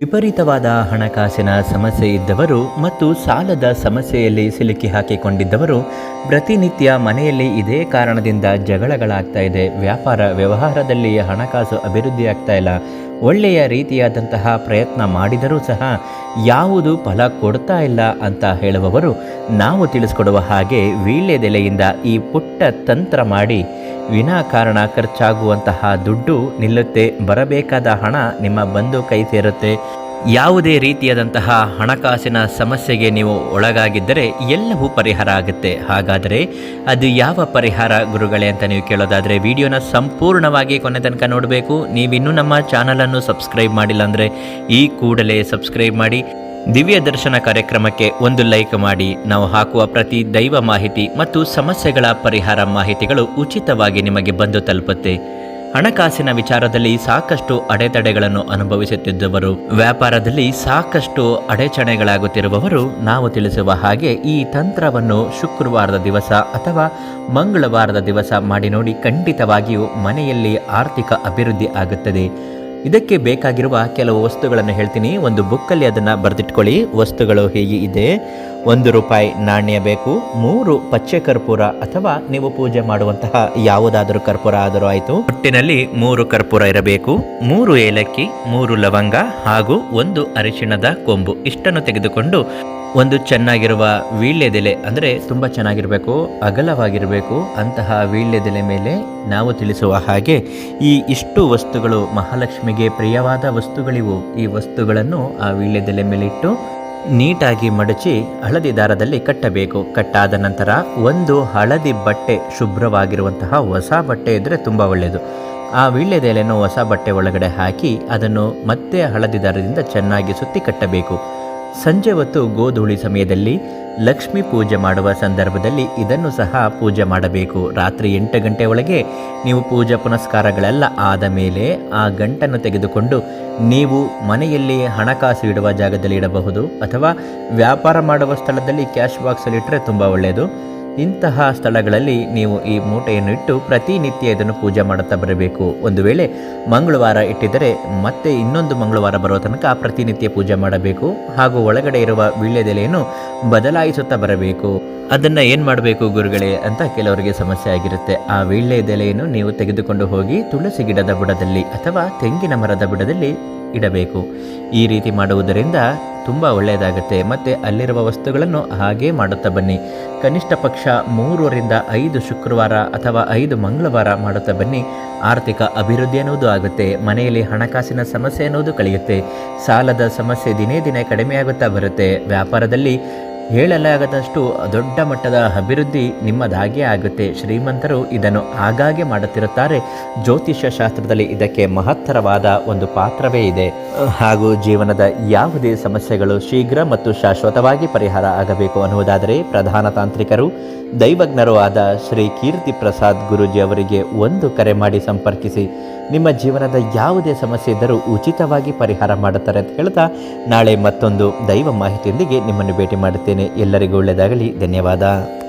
ವಿಪರೀತವಾದ ಹಣಕಾಸಿನ ಸಮಸ್ಯೆ ಇದ್ದವರು ಮತ್ತು ಸಾಲದ ಸಮಸ್ಯೆಯಲ್ಲಿ ಸಿಲುಕಿ ಹಾಕಿಕೊಂಡಿದ್ದವರು ಪ್ರತಿನಿತ್ಯ ಮನೆಯಲ್ಲಿ ಇದೇ ಕಾರಣದಿಂದ ಜಗಳಗಳಾಗ್ತಾ ಇದೆ. ವ್ಯಾಪಾರ ವ್ಯವಹಾರದಲ್ಲಿ ಹಣಕಾಸು ಅಭಿವೃದ್ಧಿ ಆಗ್ತಾ ಇಲ್ಲ. ಒಳ್ಳೆಯ ರೀತಿಯಾದಂತಹ ಪ್ರಯತ್ನ ಮಾಡಿದರೂ ಸಹ ಯಾವುದು ಫಲ ಕೊಡ್ತಾ ಇಲ್ಲ ಅಂತ ಹೇಳುವವರು ನಾವು ತಿಳಿಸ್ಕೊಡುವ ಹಾಗೆ ವೀಳ್ಯದೆಲೆಯಿಂದ ಈ ಪುಟ್ಟ ತಂತ್ರ ಮಾಡಿ ವಿನಾಕಾರಣ ಖರ್ಚಾಗುವಂತಹ ದುಡ್ಡು ನಿಲ್ಲುತ್ತೆ, ಬರಬೇಕಾದ ಹಣ ನಿಮ್ಮ ಬಂದು ಕೈ ಸೇರುತ್ತೆ. ಯಾವುದೇ ರೀತಿಯಾದಂತಹ ಹಣಕಾಸಿನ ಸಮಸ್ಯೆಗೆ ನೀವು ಒಳಗಾಗಿದ್ದರೆ ಎಲ್ಲವೂ ಪರಿಹಾರ ಆಗುತ್ತೆ. ಹಾಗಾದರೆ ಅದು ಯಾವ ಪರಿಹಾರ ಗುರುಗಳೇ ಅಂತ ನೀವು ಕೇಳೋದಾದರೆ, ವಿಡಿಯೋನ ಸಂಪೂರ್ಣವಾಗಿ ಕೊನೆ ತನಕ ನೋಡಬೇಕು. ನೀವಿನ್ನೂ ನಮ್ಮ ಚಾನಲನ್ನು ಸಬ್ಸ್ಕ್ರೈಬ್ ಮಾಡಿಲ್ಲ ಅಂದರೆ ಈ ಕೂಡಲೇ ಸಬ್ಸ್ಕ್ರೈಬ್ ಮಾಡಿ. ದಿವ್ಯ ದರ್ಶನ ಕಾರ್ಯಕ್ರಮಕ್ಕೆ ಒಂದು ಲೈಕ್ ಮಾಡಿ ನಾವು ಹಾಕುವ ಪ್ರತಿ ದೈವ ಮಾಹಿತಿ ಮತ್ತು ಸಮಸ್ಯೆಗಳ ಪರಿಹಾರ ಮಾಹಿತಿಗಳು ಉಚಿತವಾಗಿ ನಿಮಗೆ ಬಂದು ತಲುಪುತ್ತೆ. ಹಣಕಾಸಿನ ವಿಚಾರದಲ್ಲಿ ಸಾಕಷ್ಟು ಅಡೆತಡೆಗಳನ್ನು ಅನುಭವಿಸುತ್ತಿದ್ದವರು, ವ್ಯಾಪಾರದಲ್ಲಿ ಸಾಕಷ್ಟು ಅಡೆಚಣೆಗಳಾಗುತ್ತಿರುವವರು ನಾವು ತಿಳಿಸುವ ಹಾಗೆ ಈ ತಂತ್ರವನ್ನು ಶುಕ್ರವಾರದ ದಿವಸ ಅಥವಾ ಮಂಗಳವಾರದ ದಿವಸ ಮಾಡಿ ನೋಡಿ ಖಂಡಿತವಾಗಿಯೂ ಮನೆಯಲ್ಲಿ ಆರ್ಥಿಕ ಅಭಿವೃದ್ಧಿ ಆಗುತ್ತದೆ. ಇದಕ್ಕೆ ಬೇಕಾಗಿರುವ ಕೆಲವು ವಸ್ತುಗಳನ್ನು ಹೇಳ್ತೀನಿ. ಒಂದು ಬುಕ್ಕಲ್ಲಿ ಅದನ್ನು ಬರೆದಿಟ್ಕೊಳ್ಳಿ. ವಸ್ತುಗಳು ಹೇಗೆ ಇದೆ? ಒಂದು ರೂಪಾಯಿ ನಾಣ್ಯ ಬೇಕು. ಮೂರು ಪಚ್ಚೆ ಕರ್ಪೂರ ಅಥವಾ ನೀವು ಪೂಜೆ ಮಾಡುವಂತಹ ಯಾವುದಾದರೂ ಕರ್ಪೂರ ಆದರೂ ಆಯಿತು. ಒಟ್ಟಿನಲ್ಲಿ ಮೂರು ಕರ್ಪೂರ ಇರಬೇಕು. ಮೂರು ಏಲಕ್ಕಿ, ಮೂರು ಲವಂಗ ಹಾಗೂ ಒಂದು ಅರಿಶಿಣದ ಕೊಂಬು. ಇಷ್ಟನ್ನು ತೆಗೆದುಕೊಂಡು ಒಂದು ಚೆನ್ನಾಗಿರುವ ವೀಳ್ಯದೆಲೆ ಅಂದರೆ ತುಂಬ ಚೆನ್ನಾಗಿರಬೇಕು, ಅಗಲವಾಗಿರಬೇಕು ಅಂತಹ ವೀಳ್ಯದೆಲೆ ಮೇಲೆ ನಾವು ತಿಳಿಸುವ ಹಾಗೆ ಈ ಇಷ್ಟು ವಸ್ತುಗಳು ಮಹಾಲಕ್ಷ್ಮಿಗೆ ಪ್ರಿಯವಾದ ವಸ್ತುಗಳಿವು. ಈ ವಸ್ತುಗಳನ್ನು ಆ ವೀಳ್ಯದೆಲೆ ಮೇಲೆ ಇಟ್ಟು ನೀಟಾಗಿ ಮಡಚಿ ಹಳದಿ ದಾರದಲ್ಲಿ ಕಟ್ಟಬೇಕು. ಕಟ್ಟಾದ ನಂತರ ಒಂದು ಹಳದಿ ಬಟ್ಟೆ, ಶುಭ್ರವಾಗಿರುವಂತಹ ಹೊಸ ಬಟ್ಟೆ ಇದ್ದರೆ ತುಂಬ ಒಳ್ಳೆಯದು ಆ ವೀಳ್ಯದೆಲೆಯನ್ನು ಹೊಸ ಬಟ್ಟೆ ಒಳಗಡೆ ಹಾಕಿ ಅದನ್ನು ಮತ್ತೆ ಹಳದಿ ದಾರದಿಂದ ಚೆನ್ನಾಗಿ ಸುತ್ತಿ ಕಟ್ಟಬೇಕು. ಸಂಜೆ ಹೊತ್ತು ಗೋಧೂಳಿ ಸಮಯದಲ್ಲಿ ಲಕ್ಷ್ಮಿ ಪೂಜೆ ಮಾಡುವ ಸಂದರ್ಭದಲ್ಲಿ ಇದನ್ನು ಸಹ ಪೂಜೆ ಮಾಡಬೇಕು. ರಾತ್ರಿ ಎಂಟು ಗಂಟೆ ಒಳಗೆ ನೀವು ಪೂಜಾ ಪುನಸ್ಕಾರಗಳೆಲ್ಲ ಆದ ಮೇಲೆ ಆ ಗಂಟನ್ನು ತೆಗೆದುಕೊಂಡು ನೀವು ಮನೆಯಲ್ಲಿ ಹಣಕಾಸು ಇಡುವ ಜಾಗದಲ್ಲಿ ಇಡಬಹುದು ಅಥವಾ ವ್ಯಾಪಾರ ಮಾಡುವ ಸ್ಥಳದಲ್ಲಿ ಕ್ಯಾಶ್ ಬಾಕ್ಸಲ್ಲಿ ಇಟ್ಟರೆ ತುಂಬ ಒಳ್ಳೆಯದು. ಇಂತಹ ಸ್ಥಳಗಳಲ್ಲಿ ನೀವು ಈ ಮೂಟೆಯನ್ನು ಇಟ್ಟು ಪ್ರತಿನಿತ್ಯ ಇದನ್ನು ಪೂಜೆ ಮಾಡುತ್ತಾ ಬರಬೇಕು. ಒಂದು ವೇಳೆ ಮಂಗಳವಾರ ಇಟ್ಟಿದ್ದರೆ ಮತ್ತೆ ಇನ್ನೊಂದು ಮಂಗಳವಾರ ಬರುವ ತನಕ ಪ್ರತಿನಿತ್ಯ ಪೂಜೆ ಮಾಡಬೇಕು. ಹಾಗೂ ಒಳಗಡೆ ಇರುವ ವೀಳ್ಯದೆಲೆಯನ್ನು ಬದಲಾಯಿಸುತ್ತಾ ಬರಬೇಕು. ಅದನ್ನು ಏನು ಮಾಡಬೇಕು ಗುರುಗಳೇ ಅಂತ ಕೆಲವರಿಗೆ ಸಮಸ್ಯೆ ಆಗಿರುತ್ತೆ. ಆ ವೀಳ್ಯದೆಲೆಯನ್ನು ನೀವು ತೆಗೆದುಕೊಂಡು ಹೋಗಿ ತುಳಸಿ ಗಿಡದ ಬುಡದಲ್ಲಿ ಅಥವಾ ತೆಂಗಿನ ಮರದ ಬುಡದಲ್ಲಿ ಇಡಬೇಕು. ಈ ರೀತಿ ಮಾಡುವುದರಿಂದ ತುಂಬ ಒಳ್ಳೆಯದಾಗುತ್ತೆ. ಮತ್ತು ಅಲ್ಲಿರುವ ವಸ್ತುಗಳನ್ನು ಹಾಗೇ ಮಾಡುತ್ತಾ ಬನ್ನಿ. ಕನಿಷ್ಠ ಪಕ್ಷ ಮೂರರಿಂದ ಐದು ಶುಕ್ರವಾರ ಅಥವಾ ಐದು ಮಂಗಳವಾರ ಮಾಡುತ್ತಾ ಬನ್ನಿ. ಆರ್ಥಿಕ ಅಭಿವೃದ್ಧಿ ಅನ್ನೋದು ಆಗುತ್ತೆ. ಮನೆಯಲ್ಲಿ ಹಣಕಾಸಿನ ಸಮಸ್ಯೆ ಅನ್ನೋದು ಕಳೆಯುತ್ತೆ. ಸಾಲದ ಸಮಸ್ಯೆ ದಿನೇ ದಿನೇ ಕಡಿಮೆಯಾಗುತ್ತಾ ಬರುತ್ತೆ. ವ್ಯಾಪಾರದಲ್ಲಿ ಹೇಳಲಾಗದಷ್ಟು ದೊಡ್ಡ ಮಟ್ಟದ ಅಭಿವೃದ್ಧಿ ನಿಮ್ಮದಾಗೇ ಆಗುತ್ತೆ. ಶ್ರೀಮಂತರು ಇದನ್ನು ಆಗಾಗ್ಗೆ ಮಾಡುತ್ತಿರುತ್ತಾರೆ. ಜ್ಯೋತಿಷ್ಯ ಶಾಸ್ತ್ರದಲ್ಲಿ ಇದಕ್ಕೆ ಮಹತ್ತರವಾದ ಒಂದು ಪಾತ್ರವೇ ಇದೆ. ಹಾಗೂ ಜೀವನದ ಯಾವುದೇ ಸಮಸ್ಯೆಗಳು ಶೀಘ್ರ ಮತ್ತು ಶಾಶ್ವತವಾಗಿ ಪರಿಹಾರ ಆಗಬೇಕು ಅನ್ನುವುದಾದರೆ ಪ್ರಧಾನ ತಾಂತ್ರಿಕರು, ದೈವಜ್ಞರೂ ಆದ ಶ್ರೀ ಕೀರ್ತಿ ಪ್ರಸಾದ್ ಗುರೂಜಿ ಅವರಿಗೆ ಒಂದು ಕರೆ ಮಾಡಿ ಸಂಪರ್ಕಿಸಿ. ನಿಮ್ಮ ಜೀವನದ ಯಾವುದೇ ಸಮಸ್ಯೆ ಇದ್ದರೂ ಉಚಿತವಾಗಿ ಪರಿಹಾರ ಮಾಡುತ್ತಾರೆ ಅಂತ ಹೇಳ್ತಾ ನಾಳೆ ಮತ್ತೊಂದು ದೈವ ಮಾಹಿತಿಯೊಂದಿಗೆ ನಿಮ್ಮನ್ನು ಭೇಟಿ ಮಾಡುತ್ತೇನೆ. ಎಲ್ಲರಿಗೂ ಒಳ್ಳೆಯದಾಗಲಿ. ಧನ್ಯವಾದ.